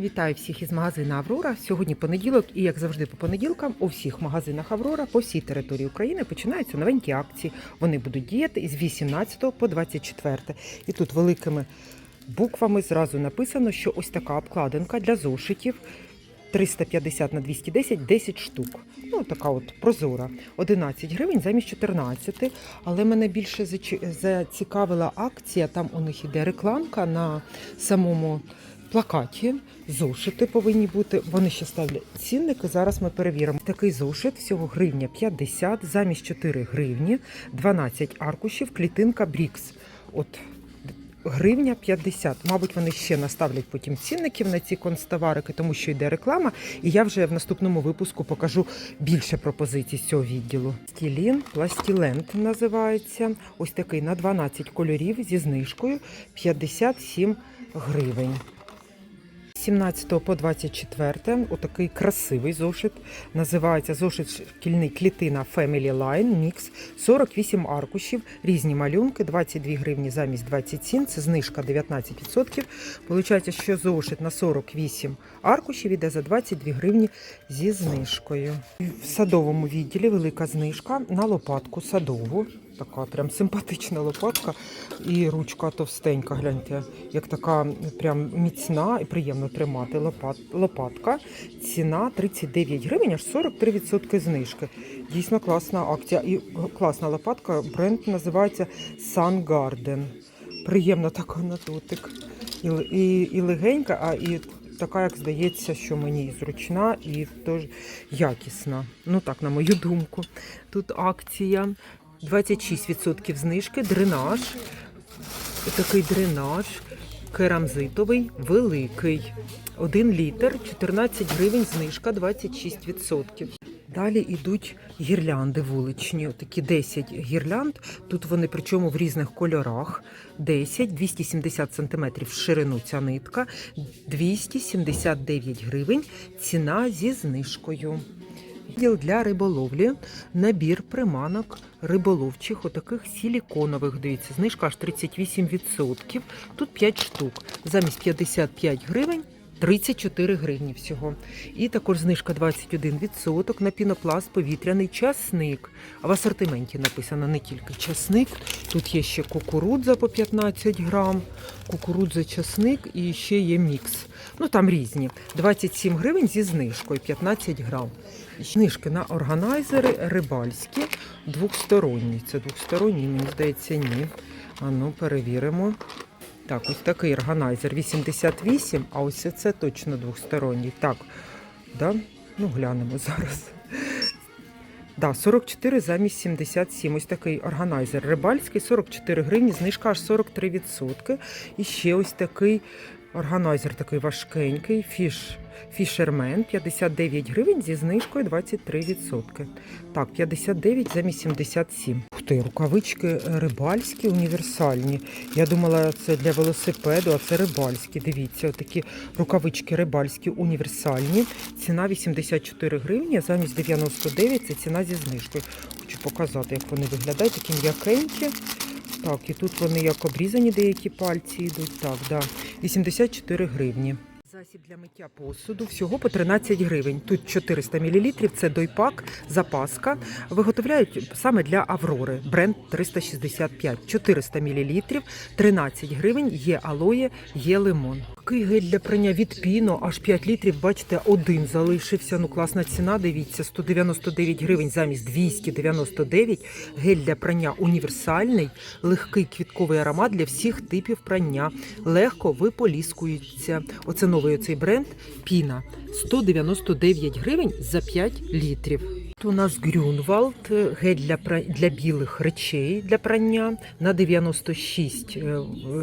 Вітаю всіх із магазину Аврора. Сьогодні понеділок, і як завжди, по понеділкам у всіх магазинах Аврора по всій території України починаються новенькі акції. Вони будуть діяти із 18 по 24. І тут великими буквами зразу написано, що ось така обкладинка для зошитів 350 на 210 10 штук. Ну, така от прозора. 11 гривень замість 14. Але мене більше зацікавила акція. Там у них іде рекламка на самому плакаті. Зошити повинні бути. Вони ще ставлять цінники. Зараз ми перевіримо. Такий зошит всього гривня 50, замість 4 гривні, 12 аркушів, клітинка Брікс. От гривня 50. Мабуть, вони ще наставлять потім цінників на ці констоварики, тому що йде реклама. І я вже в наступному випуску покажу більше пропозицій з цього відділу. Стілін Пластіленд називається. Ось такий на 12 кольорів зі знижкою 57 гривень. З 17 по 24 отакий красивий зошит. Називається зошит шкільний клітина Family Line Mix. 48 аркушів, різні малюнки, 22 гривні замість 27, це знижка 19%. Получається, що зошит на 48 аркушів іде за 22 гривні зі знижкою. В садовому відділі велика знижка на лопатку садову. Така прям симпатична лопатка і ручка товстенька, гляньте, як така прям міцна і приємно тримати лопат, лопатка. Ціна 39 гривень, аж 43% знижки. Дійсно класна акція. І класна лопатка. Бренд називається Sun Garden. Приємна така на дотик. І, і, і легенька, а і така, як здається, що мені зручна і теж якісна. Ну так, на мою думку. Тут акція 26% знижки, дренаж. Такий дренаж керамзитовий, великий. 1 літр, 14 гривень, знижка 26%. Далі йдуть гірлянди вуличні, такі 10 гірлянд. Тут вони причому в різних кольорах. 10, 270 см в ширину ця нитка, 279 гривень, ціна зі знижкою. Відділ для риболовлі, набір приманок риболовчих, отаких силіконових, дивіться, знижка аж 38%. Тут 5 штук. Замість 55 гривень 34 гривні всього. І також знижка 21% на пінопласт повітряний часник. А в асортименті написано не тільки часник, тут є ще кукурудза по 15 грам, кукурудза, часник і ще є мікс. Ну там різні. 27 гривень зі знижкою 15 грам. Знижки на органайзери рибальські, двохсторонні. Це двохсторонні, мені здається, ні. А ну, перевіримо. Так, ось такий органайзер 88, а ось це точно двохсторонній. Так, да? ну глянемо зараз. Да, 44 замість 77. Ось такий органайзер рибальський, 44 гривні, знижка аж 43%. І ще ось такий органайзер такий важкенький, фіш, фішермен, 59 гривень зі знижкою 23%. Так, 59 замість 77. Ух ти, рукавички рибальські, універсальні. Я думала, це для велосипеду, а це рибальські. Дивіться, такі рукавички рибальські універсальні. Ціна 84 гривні, а замість 99 це ціна зі знижкою. Хочу показати, як вони виглядають, такі м'якенькі. Так, і тут вони як обрізані деякі пальці йдуть. Так, да. 84 гривні. Засіб для миття посуду всього по 13 гривень. Тут 400 мл, це дойпак, запаска. Виготовляють саме для Аврори. Бренд 365. 400 мл, 13 гривень, є алоє, є лимон. Такий гель для прання від піно, аж 5 літрів, бачите, один залишився. Ну, класна ціна, дивіться, 199 гривень замість 299. Гель для прання універсальний, легкий квітковий аромат для всіх типів прання. Легко виполіскується. Оце новий оцей бренд Піна. 199 гривень за 5 літрів. Тут у нас Грюнвалд, гель для, пра- для білих речей для прання на 96 е,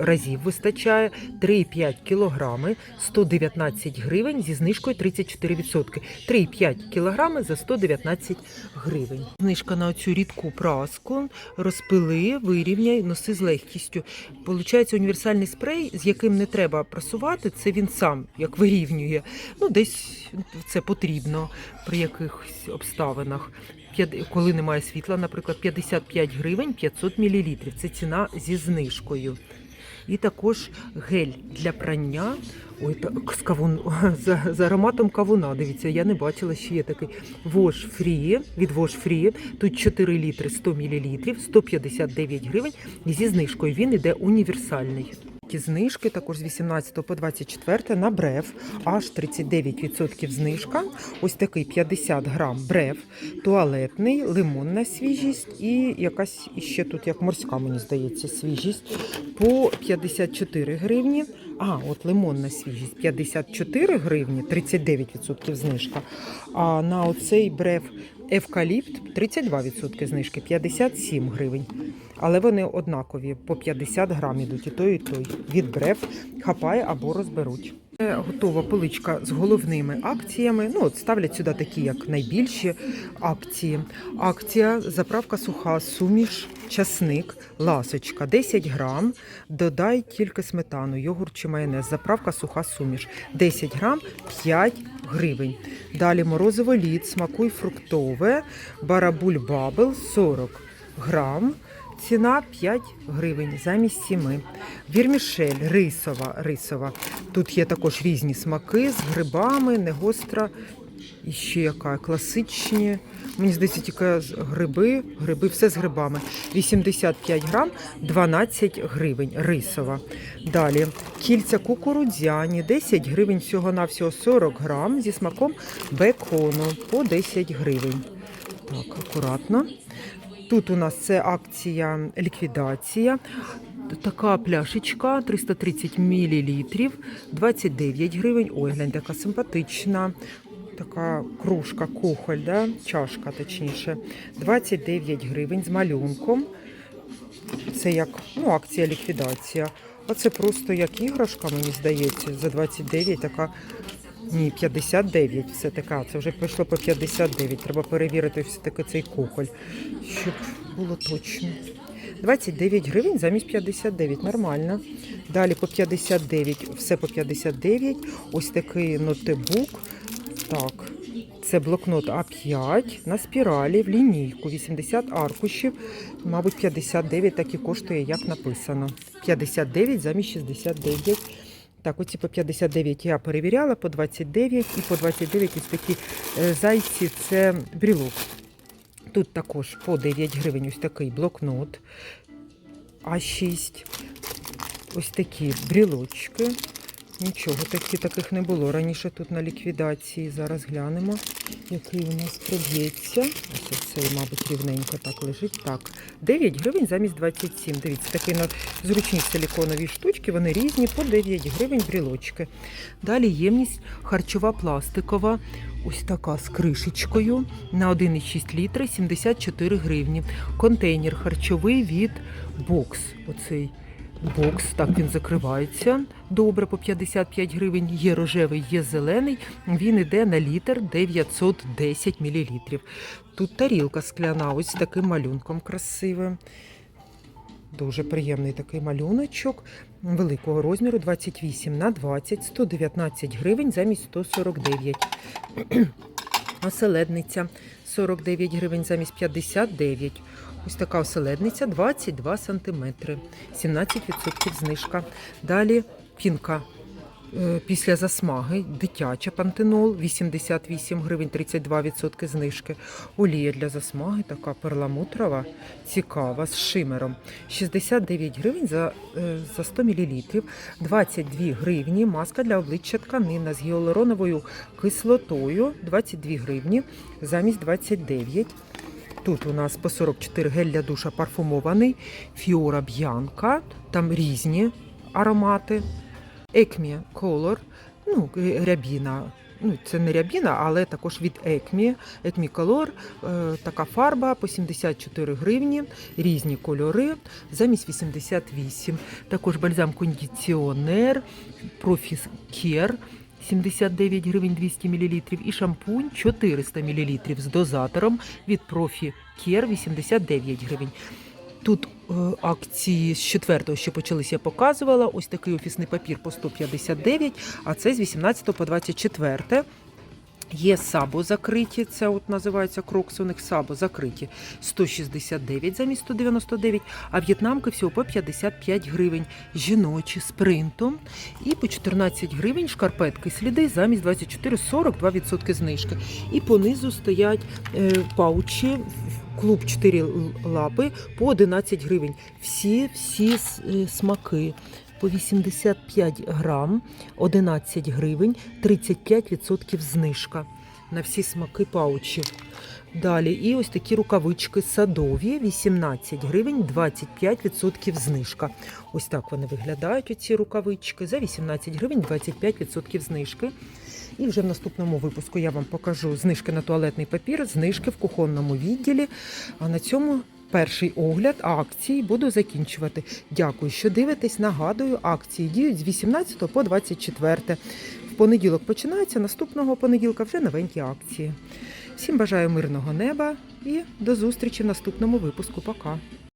разів вистачає 3,5 кілограми, 119 гривень зі знижкою 34%. 3,5 кілограми за 119 гривень. Знижка на оцю рідку праску, розпили, вирівняй, носи з легкістю. Получається універсальний спрей, з яким не треба прасувати, це він сам як вирівнює. Ну, десь це потрібно при якихось обставинах. П'ят- Коли немає світла, наприклад, 55 гривень 500 мл. Це ціна зі знижкою. І також гель для прання Ой, так, з кавун, з, з ароматом кавуна. Дивіться, я не бачила, що є такий Вош Фрі, від Вош Фрі. Тут 4 літри 100 мл, 159 гривень. І зі знижкою він іде універсальний. Ті знижки також з 18 по 24 на брев, аж 39% знижка. Ось такий 50 грам брев, туалетний, лимонна свіжість і якась іще тут, як морська, мені здається, свіжість по 54 гривні. А, от лимонна свіжість 54 гривні, 39% знижка. А на оцей брев евкаліпт 32% знижки, 57 гривень. Але вони однакові, по 50 грам ідуть і той, і той. Від брев хапає або розберуть. Готова поличка з головними акціями. Ну, от ставлять сюди такі, як найбільші акції. Акція заправка суха, суміш, часник, ласочка 10 грам. Додай тільки сметану, йогурт чи майонез. Заправка суха суміш 10 грам 5 гривень. Далі морозиво лід, смакуй фруктове, барабуль бабл 40 грам. Ціна 5 гривень замість 7. Вірмішель рисова, рисова. Тут є також різні смаки з грибами, не гостра. І ще яка класичні. Мені здається, тільки гриби, гриби, все з грибами. 85 грам, 12 гривень. Рисова. Далі кільця кукурудзяні, 10 гривень всього-навсього 40 грам зі смаком бекону по 10 гривень. Так, акуратно. Тут у нас це акція ліквідація. Така пляшечка 330 мл, 29 гривень. Ой, глянь, така симпатична. Така кружка, кухоль, да? чашка точніше. 29 гривень з малюнком. Це як ну, акція ліквідація. А це просто як іграшка, мені здається, за 29 така. Ні, 59 все така. Це вже пішло по 59. Треба перевірити все-таки цей кухоль, щоб було точно. 29 гривень замість 59, нормально. Далі по 59, все по 59. Ось такий ноутбук. Так, це блокнот А5 на спіралі в лінійку, 80 аркушів. Мабуть, 59 так і коштує, як написано. 59 замість 69. Так, оці по 59 я перевіряла, по 29 і по 29 ось такі е, зайці це брілок. Тут також по 9 гривень ось такий блокнот А6. Ось такі брілочки. Нічого, такі, таких не було. Раніше тут на ліквідації. Зараз глянемо, який у нас проб'ється. Ось цей, мабуть, рівненько так лежить. Так, 9 гривень замість 27. Дивіться, такі на зручні силіконові штучки, вони різні, по 9 гривень брілочки. Далі ємність харчова пластикова. Ось така з кришечкою на 1,6 літри 74 гривні. Контейнер харчовий від бокс. Оцей бокс, так він закривається добре по 55 гривень. Є рожевий, є зелений. Він іде на літр 910 мл. Тут тарілка скляна, ось з таким малюнком красивим. Дуже приємний такий малюночок великого розміру 28 на 20, 119 гривень замість 149. Оселедниця 49 гривень замість 59. Ось така оселедниця 22 сантиметри, 17% знижка. Далі пінка е, після засмаги, дитяча пантенол 88 гривень, 32% знижки. Олія для засмаги така перламутрова, цікава, з шимером. 69 гривень за, е, за 100 мл. 22 гривні маска для обличчя тканина з гіалуроновою кислотою 22 гривні замість 29. Тут у нас по 44 гель для душа парфумований, Фіора Б'янка, там різні аромати. Екмі Color, ну, е, рябіна. Ну, це не рябіна, але також від Екмі. Екмі Color, е, така фарба по 74 гривні, різні кольори, замість 88. Також бальзам кондиціонер, Care 79 гривень 200 мл і шампунь 400 мл з дозатором від Профі Кер 89 гривень. Тут е, акції з 4-го, що почалися, я показувала. Ось такий офісний папір по 159, а це з 18 по 24. Є сабо закриті, це от називається крокс, у них сабо закриті 169 замість 199, а в'єтнамки всього по 55 гривень. Жіночі з принтом і по 14 гривень шкарпетки сліди замість 24 42% знижки. І понизу стоять е, паучі. Клуб 4 лапи по 11 гривень. Всі всі е, смаки по 85 грам, 11 гривень, 35% знижка на всі смаки паучів. Далі, і ось такі рукавички садові, 18 гривень, 25% знижка. Ось так вони виглядають, оці рукавички. За 18 гривень, 25% знижки. І вже в наступному випуску я вам покажу знижки на туалетний папір, знижки в кухонному відділі. А на цьому перший огляд акцій буду закінчувати. Дякую, що дивитесь. Нагадую, акції діють з 18 по 24. В понеділок починається, наступного понеділка вже новенькі акції. Всім бажаю мирного неба і до зустрічі в наступному випуску. Пока.